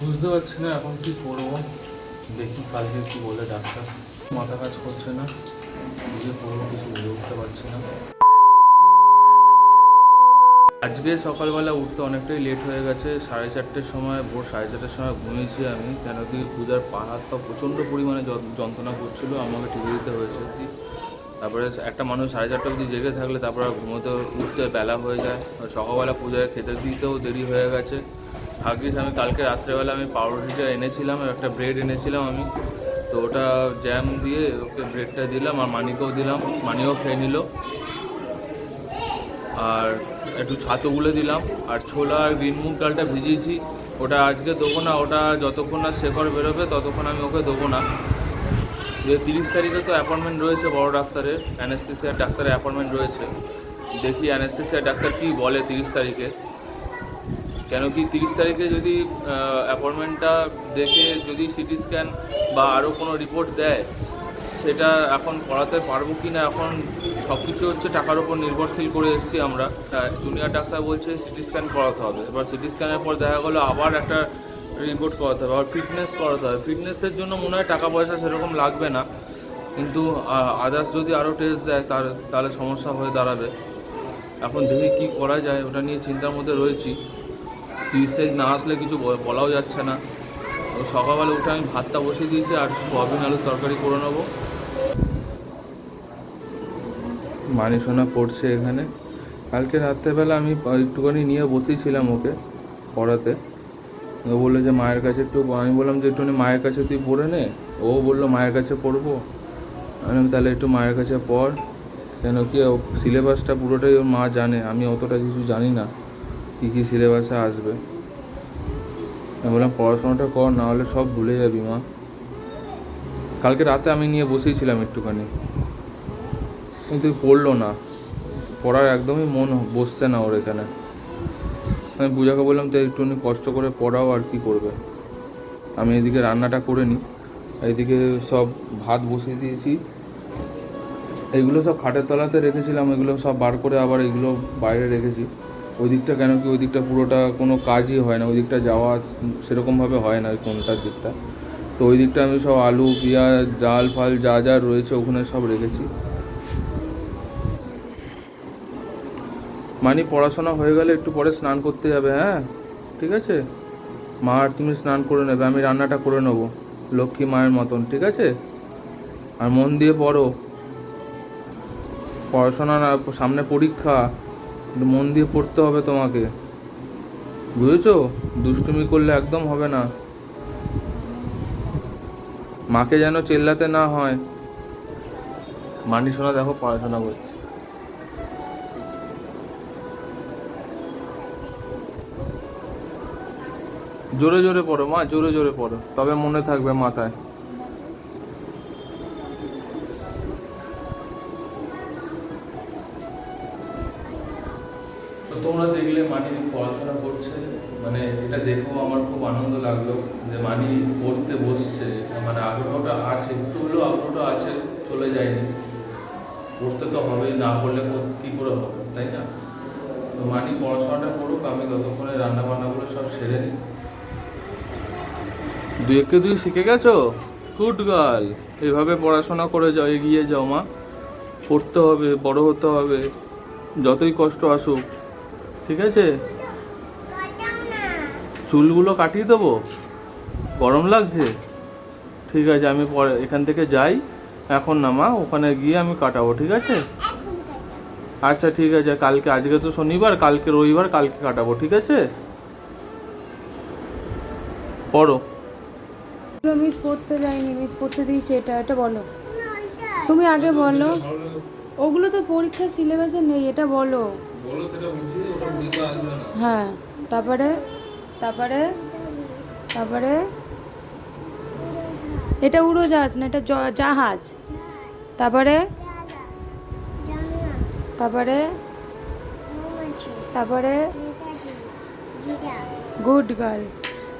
বুঝতে পারছি না এখন কি করব। দেখি কালকে কি বলে ডাক্তার। মাথা কাজ করছে না। নিজে করব কিছু বুঝে উঠতে পারছি না। আজকে সকালবেলা উঠতে অনেকটাই লেট হয়ে গেছে। সাড়ে চারটের সময়, ভোর সাড়ে চারটের সময় ঘুমিয়েছি আমি। কেন কি পূজার পা প্রচণ্ড পরিমাণে যন্ত্রণা করছিল, আমাকে টিকে দিতে হয়েছে। তারপরে একটা মানুষ সাড়ে চারটা অবধি জেগে থাকলে তারপর ঘুমোতে, উঠতে বেলা হয়ে যায়। সকালবেলা পূজায় খেতে দিতেও দেরি হয়ে গেছে। ভাগ্যিস আমি কালকে রাত্রেবেলা আমি পাউরুটিটা এনেছিলাম, একটা ব্রেড এনেছিলাম আমি। তো ওটা জ্যাম দিয়ে ওকে ব্রেডটা দিলাম আর মানিকেও দিলাম। মানিও খেয়ে নিল। আর একটু ছাতু গুলে দিলাম। আর ছোলা আর গ্রিন মুগ ডালটা ভিজিয়েছি। ওটা আজকে দেবো না, ওটা যতক্ষণ না শেকড় বেরোবে ততক্ষণ আমি ওকে দেবো না। যে তিরিশ তারিখে তো অ্যাপয়েন্টমেন্ট রয়েছে বড় ডাক্তারের, অ্যানেস্থেসিয়ার ডাক্তারের অ্যাপয়েন্টমেন্ট রয়েছে। দেখি অ্যানেস্থেসিয়ার ডাক্তার কী বলে তিরিশ তারিখে। কেন কি তিরিশ তারিখে যদি অ্যাপয়েন্টমেন্টটা দেখে যদি সিটি স্ক্যান বা আরও কোনো রিপোর্ট দেয়, সেটা এখন করাতে পারব কি না? এখন সব কিছু হচ্ছে টাকার উপর নির্ভরশীল করে এসেছি আমরা। জুনিয়র ডাক্তার বলছে সিটি স্ক্যান করাতে হবে। এবার সিটি স্ক্যানের পর দেখা গেলো আবার একটা রিপোর্ট করাতে হবে আবার ফিটনেস করাতে হবে। ফিটনেসের জন্য মনে হয় টাকা পয়সা সেরকম লাগবে না। কিন্তু আদার্স যদি আরও টেস্ট দেয়, তার, তাহলে সমস্যা হয়ে দাঁড়াবে। এখন দেখি কী করা যায়, ওটা নিয়ে চিন্তার মধ্যে রয়েছি। তিরিশ না আসলে কিছু বলাও যাচ্ছে না। সকালবেলা উঠে আমি ভাতটা বসিয়ে দিয়েছি আর সোয়াবিন আলুর তরকারি করে নেব। মানি সোনা পড়ছে এখানে। কালকে রাত্রেবেলা আমি একটুখানি নিয়ে বসেছিলাম ওকে পড়াতে। ও বলল যে মায়ের কাছে একটু, আমি বললাম যে একটুখানি মায়ের কাছে তুই পড়ে নে। ও বলল, মায়ের কাছে পড়ব? আমি তাহলে একটু মায়ের কাছে পড়। কেন কি সিলেবাসটা পুরোটাই ওর মা জানে, আমি অতটা কিছু জানি না, কী কী সিলেবাসে আসবে। আমি বললাম, পড়াশোনাটা কর, না হলে সব ভুলে যাবি মা। কালকে রাতে আমি নিয়ে বসেছিলাম একটুখানি। কিন্তু পড়ল না। পড়ার একদমই মন বসছে না ওর এখানে। আমি পূজাকে বললাম, তো একটুখানি কষ্ট করে পড়াও আর কি করবে? আমি এদিকে রান্নাটা করে নিই। এদিকে সব ভাত বসিয়ে দিয়েছি। এগুলো সব খাটের তলাতে রেখেছিলাম, এগুলো সব বার করে আবার এগুলো বাইরে রেখেছি। ওই দিকটা কেন কি ওই দিকটা পুরোটা কোনো কাজই হয় না ওই দিকটা যাওয়া সেরকমভাবে হয় না কোনটার দিকটা। তো ওই দিকটা আমি সব আলু, পেঁয়াজ, ডাল, ফাল যা যা রয়েছে ওখানে সব রেখেছি। মানি, পড়াশোনা হয়ে গেলে একটু পরে স্নান করতে যাবে হ্যাঁ? ঠিক আছে? মা, আর তুমি স্নান করে নেবে, আমি রান্নাটা করে নেব, লক্ষ্মী মায়ের মতন, ঠিক আছে? আর মন দিয়ে পড়ো। পড়াশোনা না, সামনে পরীক্ষা মন দিয়ে পড়তে হবে তোমাকে। বুঝেছ? দুষ্টুমি করলে একদম হবে না। মাকে যেন চেল্লাতে না হয়। মানি, শোনা, দেখো, পড়াশোনা করছে। জোরে জোরে পড়ো, মা, জোরে জোরে পড়ো। তবে মনে থাকবে মাথায়। তোমরা দেখলে মানি পড়াশোনা করছে মানে এটা দেখেও আমার খুব আনন্দ লাগল যে মানি পড়তে বসছে। মানে আগ্রহটা আছে, একটু হলেও আগ্রহটা আছে, চলে যায়নি। পড়তে তো হবেই, না পড়লে কো- করে হবে, তাই না? তো মানি পড়াশোনাটা করুক, আমি ততক্ষণে রান্না বান্নাগুলো সব সেরে নিই। দুই একে দুই শিখে গেছো? গুড গার্ল এইভাবে পড়াশোনা করে যাও, এগিয়ে যাও, মা। পড়তে হবে, বড় হতে হবে। যতই কষ্ট আসুক, ঠিক আছে? চুলগুলো কাটিয়ে দেবো? গরম লাগছে? ঠিক আছে, আমি পরে এখান থেকে যাই। এখন না, মা, ওখানে গিয়ে আমি কাটাবো, ঠিক আছে? আচ্ছা ঠিক আছে, কালকে, আজকে তো শনিবার, কালকে রবিবার, কালকে কাটাবো, ঠিক আছে? পড়ো। মিস পড়তে যায়নি মিস পড়তে দিয়েছে এটা এটা বলো। তুমি আগে বলো। ওগুলো তো পরীক্ষার সিলেবাসে নেই এটা বলো। হ্যাঁ তারপরে তারপরে তারপরে। এটা উড়োজাহাজ না এটা জাহাজ। তারপরে তারপরে তারপরে গুড গার্ল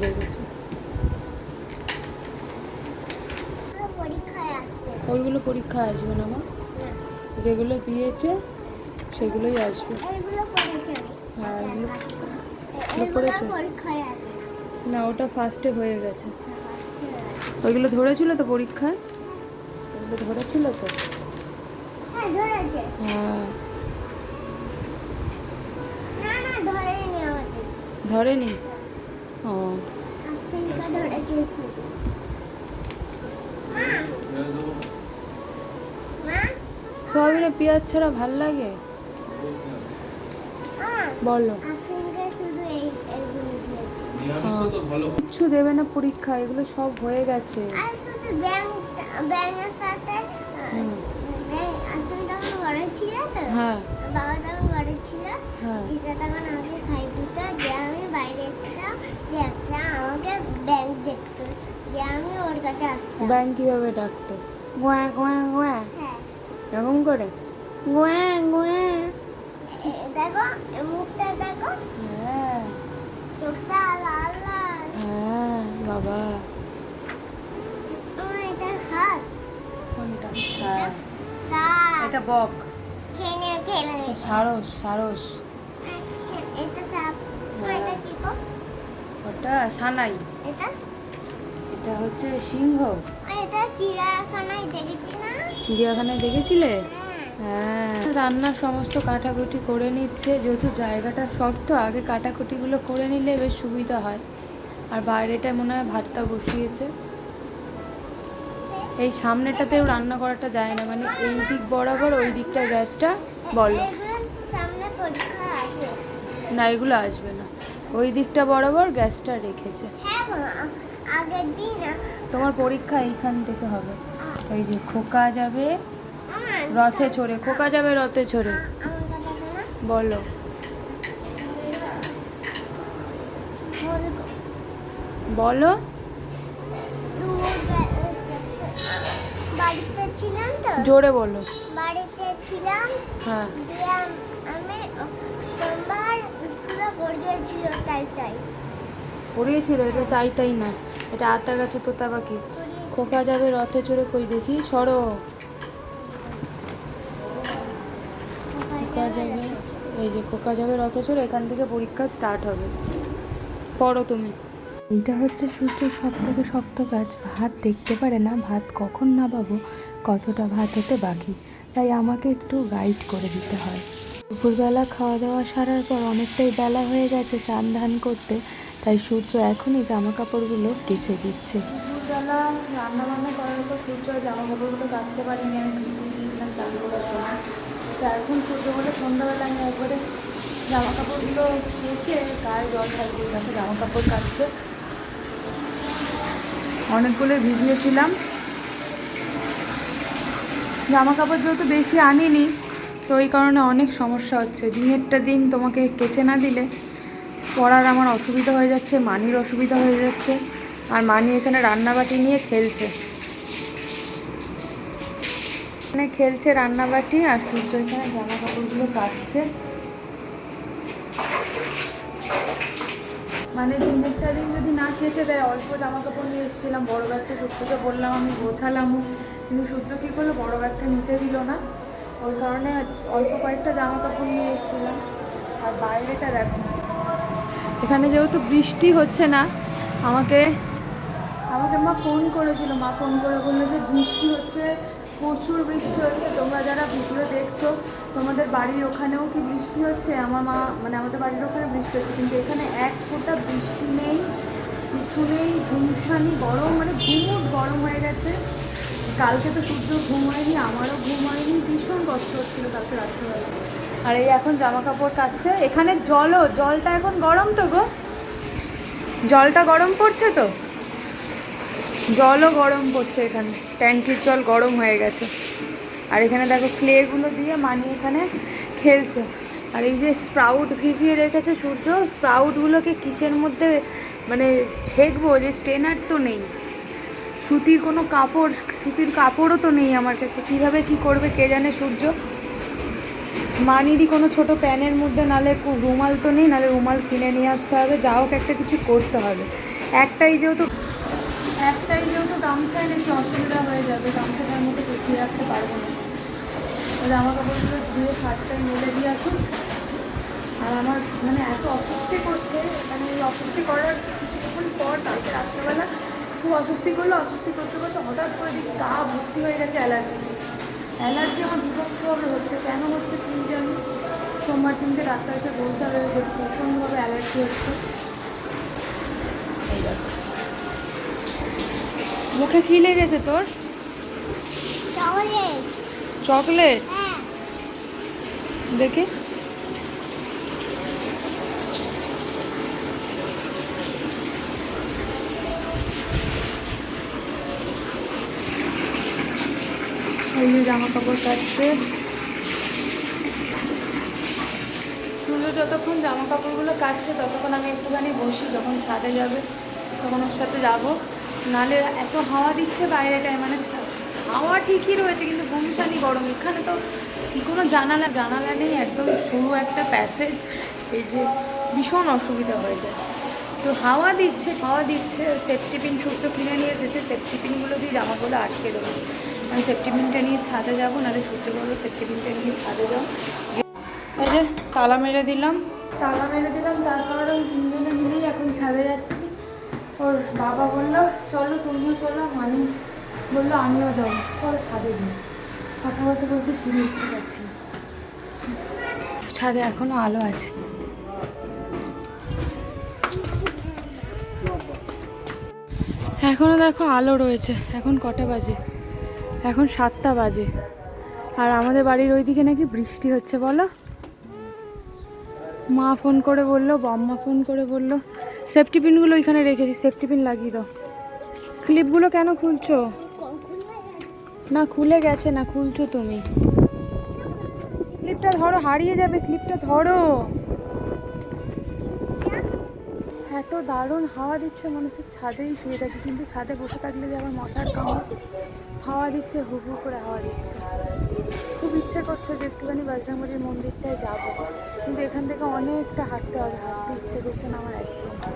গেছি পরীক্ষায় ওইগুলো পরীক্ষা আসবে না মা যেগুলো দিয়েছে, সেগুলোই আসবে। হ্যাঁ? না, ওটা ফার্স্টে হয়ে গেছে। ওইগুলো ধরেছিল তো পরীক্ষায় ওইগুলো ধরেছিল তো হ্যাঁ ধরেনি ও। সোয়াবিনে পেঁয়াজ ছাড়া ভালো লাগে? বলো। হয়। কিচ্ছু দেবে না পরীক্ষা এগুলো সব হয়ে গেছে। আর শুধু ব্যাং ব্যাঙের সাথে হুম। ব্যাং আর তুমি তখন ঘরে ছিলে তো হ্যাঁ বাবা তখন ঘরে ছিল হ্যাঁ দিদা তখন আমাকে খাই দিত যে আমি বাইরে যেতাম দেখতাম আমাকে ব্যাংক দেখতো যে আমি ওর ব্যাংক কীভাবে ডাকতো? গোয়া গোয়া গোয়া। এরকম করে? গোয়া গোয়া। দেখো মুখটা দেখো। হ্যাঁ। চোখটা লাল লাল। হ্যাঁ বাবা। এটা হাত। কোনটা? এটা বক। সারস সারস। এটা সাপ হ্যাঁ। এটা কি গো? ওটা সানাই। এটা? এটা হচ্ছে সিংহ। এটা চিড়িয়াখানায় দেখেছি না চিড়িয়াখানায় দেখেছিলে? হ্যাঁ। হ্যাঁ। রান্নার সমস্ত কাটাকুটি করে নিচ্ছে যেহেতু জায়গাটা শক্ত আগে কাটাকুটিগুলো করে নিলে বেশ সুবিধা হয়। আর বাইরেটা মনে হয় ভাতটা বসিয়েছে। এই সামনেটাতেও রান্না করাটা যায় না মানে এই দিক বরাবর ওই দিকটা গ্যাসটা বলো না এগুলো আসবে না। ওই দিকটা বরাবর গ্যাসটা রেখেছে। হ্যাঁ মা। আগের দিন তোমার পরীক্ষা এইখান থেকে হবে। এই যে খোকা যাবে রথে চড়ে খোকা যাবে রথে চড়ে। শোনো বলো। বলো বাড়িতে ছিলাম তো। জোরে বলো। বাড়িতে ছিলাম। হ্যাঁ। আমি সোমবার স্কুলে পড়িয়েছিল তাই তাই। পড়িয়েছিল এটা তাই তাই না? এটা আতা গাছে তোতা পাখি। খোকা যাবে, রথে চড়ে কই দেখি? সরো। খোকা যাবে, এই যে খোকা যাবে, রথে চড়ে এখান থেকে পরীক্ষা স্টার্ট হবে। পড়ো তুমি। এইটা হচ্ছে সূর্যের সব থেকে শক্ত কাজ ভাত দেখতে পারে না, ভাত কখন নামাবো, কতটা ভাত হতে বাকি? তাই আমাকে একটু গাইড করে দিতে হয়। দুপুরবেলা খাওয়া দাওয়া সারার পর অনেকটাই বেলা হয়ে গেছে, চান ধান করতে। তাই সূর্য এখনই জামা কাপড়গুলো কেচে দিচ্ছে। দুপুরবেলা রান্না বান্না করার পর সূর্য জামা কাপড়গুলো কাচতে পারিনি, আমি ভিজিয়ে দিয়েছিলাম চান করার সময় তো এখন সূর্য বলে সন্ধ্যাবেলা আমি একবারে জামা কাপড়গুলো কেচে গায়ে জল থাকবে দেখো জামা কাপড় কাচছে। অনেকগুলো ভিজিয়েছিলাম। জামা কাপড় যেহেতু বেশি আনিনি, তো ওই কারণে অনেক সমস্যা হচ্ছে। দিনেরটা দিন তোমাকে কেচে না দিলে পড়ার আমার অসুবিধা হয়ে যাচ্ছে, মানির অসুবিধা হয়ে যাচ্ছে, আর মানি এখানে রান্নাবাটি নিয়ে খেলছে। এখানে খেলছে রান্নাবাটি, আর সূর্য এখানে জামা কাপড়গুলো কাটছে। মানে দিনেরটা দিন যদি না কেচে দেয় অল্প জামা কাপড় নিয়ে এসেছিলাম, বড় ব্যাগটা সূর্যকে বললাম, আমি গোছালামও কিন্তু সূর্য কী করল, বড় ব্যাগটা নিতে দিল না। ওই কারণে অল্প কয়েকটা জামা কাপড় নিয়ে এসেছিলাম। আর বাইরেটা দেখো। এখানে যেহেতু বৃষ্টি হচ্ছে না, আমাকে আমাকে মা ফোন করেছিল, মা ফোন করে বলল যে বৃষ্টি হচ্ছে, প্রচুর বৃষ্টি হচ্ছে, তোমরা যারা ভিডিও দেখছ, তোমাদের বাড়ির ওখানেও কি বৃষ্টি হচ্ছে? আমার মা মানে আমাদের বাড়ির ওখানে বৃষ্টি হচ্ছে, কিন্তু এখানে এক ফোঁটা বৃষ্টি নেই, কিছু নেই ঘুমসানি গরম মানে ঘুমুট গরম হয়ে গেছে। কালকে তো সূর্য ঘুম হয়নি, আমারও ঘুম হয়নি, ভীষণ কষ্ট হচ্ছিল কালকে রাত্রিবেলা। আর এই এখন জামা কাপড় কাচ্ছে এখানে জলও, জলটা এখন গরম তো গো। জলটা গরম পড়ছে তো? জলও গরম পড়ছে এখানে। ট্যাঙ্কির জল গরম হয়ে গেছে। আর এখানে দেখো ক্লেগুলো দিয়ে মানি এখানে খেলছে। আর এই যে স্প্রাউট ভিজিয়ে রেখেছে সূর্য, স্প্রাউটগুলোকে কিসের মধ্যে মানে ছেঁকবো যে স্টেনার তো নেই। সুতির কোনো কাপড়, সুতির কাপড়ও তো নেই আমার কাছে। কীভাবে কি করবে কে জানে সূর্য? মানিরই কোনো ছোট প্যানের মধ্যে, নালে রুমাল তো নেই, নালে রুমাল কিনে নিয়ে আসতে হবে, যা হোক একটা কিছু করতে হবে। একটাই যেহেতু একটাই যেহেতু গামছা এনেছি, অসুবিধা হয়ে যাবে, গামছাটার মধ্যে গুছিয়ে রাখতে পারব না। জামা কাপড়গুলো ধুয়ে শার্টটাই মেলে দিয়ে আসুন। আর আমার মানে এত অস্বস্তি করছে মানে এই অস্বস্তি করার কিছুক্ষণ পর কালকে রাত্রেবেলা খুব অস্বস্তি করল, অস্বস্তি করতে করতে হঠাৎ করে দেখি গা ভর্তি হয়ে গেছে অ্যালার্জি। অ্যালার্জি আমার বিভৎসভাবে হচ্ছে কেন হচ্ছে কি জানি সোমবার দিনকে ডাক্তার এসে বলতে হবে যে প্রচণ্ডভাবে অ্যালার্জি হচ্ছে। এই দেখো। মুখে কি লেগেছে তোর? চকলেট। চকলেট? হ্যাঁ। দেখে। এই জামা কাপড় কাটছে। তুলো যতক্ষণ জামা কাপড়গুলো কাটছে, ততক্ষণ আমি একটুখানি বসি, যখন ছাদে যাবে, তখন ওর সাথে যাব। নালে এত হাওয়া দিচ্ছে বাইরেটায় মানে হাওয়া ঠিকই রয়েছে, কিন্তু গুমসানি গরম। এখানে তো কোনো জানালা জানালা নেই, একদম সরু একটা প্যাসেজ। এই যে ভীষণ অসুবিধা হয়ে যায়। তো হাওয়া দিচ্ছে হাওয়া দিচ্ছে সেফটি পিন সূর্য কিনে নিয়ে এসেছে সেফটি পিনগুলো দিয়ে জামাগুলো আটকে দেবো। আমি সেফটি পিনটা নিয়ে ছাদে যাব নাহলে সূর্য বলল সেফটি পিনটা নিয়ে ছাদে যাও এই যে তালা মেরে দিলাম। তালা মেরে দিলাম তার কারণে আমি তিনজনে মিলেই এখন ছাদে যাচ্ছি। ওর বাবা বলল চলো তুমিও চলো মানি বলল আমিও যাব। চলো ছাদে যাই। কথা বলতে বলতে সিঁড়ি উঠতে পারছি না। ছাদে এখনও আলো আছে। এখনও দেখো আলো রয়েছে এখন কটা বাজে? এখন সাতটা বাজে। আর আমাদের বাড়ির ওইদিকে নাকি বৃষ্টি হচ্ছে, বলো? মা ফোন করে বলল, বাম্মা ফোন করে বলল সেফটি পিনগুলো ওইখানে রেখেছি সেফটি পিন লাগিয়ে দাও। ক্লিপগুলো কেন খুলছো? না, খুলে গেছে না, খুলছো তুমি। ক্লিপটা ধরো, হারিয়ে যাবে ক্লিপটা ধরো। এত দারুণ হাওয়া দিচ্ছে, মনে হচ্ছে ছাদেই শুয়ে থাকি, কিন্তু ছাদে বসে থাকলে যে আমার মশার কামড়। হাওয়া দিচ্ছে, হু হু করে হাওয়া দিচ্ছে। খুব ইচ্ছে করছে যে একটুখানি বজরংবলির মন্দিরটায় যাব। কিন্তু এখান থেকে অনেকটা হাঁটতে হবে, হাঁটতে ইচ্ছে করছে না আমার একদম।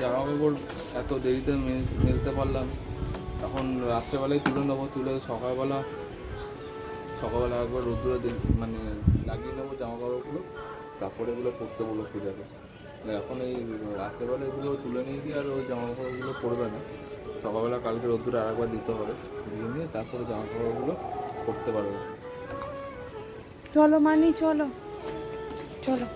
জামা কাপড় এত দেরিতে মেল- মেলতে পারলাম। এখন রাত্রেবেলায় তুলে নেব, তুলে সকালবেলা সকালবেলা একবার রোদ্দুরে মানে লাগিয়ে নেব জামা কাপড়গুলো তারপরে এগুলো পরতে বলো পূজাকে। এখন এই রাত্রেবেলা এগুলো তুলে নিয়ে গিয়ে আর ওই জামা কাপড়গুলো পরবে না। সকালবেলা কালকে রোদ্দুরে আর একবার দিতে হবে। দিয়ে নিয়ে তারপরে জামা কাপড়গুলো করতে পারবে। চলো মানি, চলো। চলো।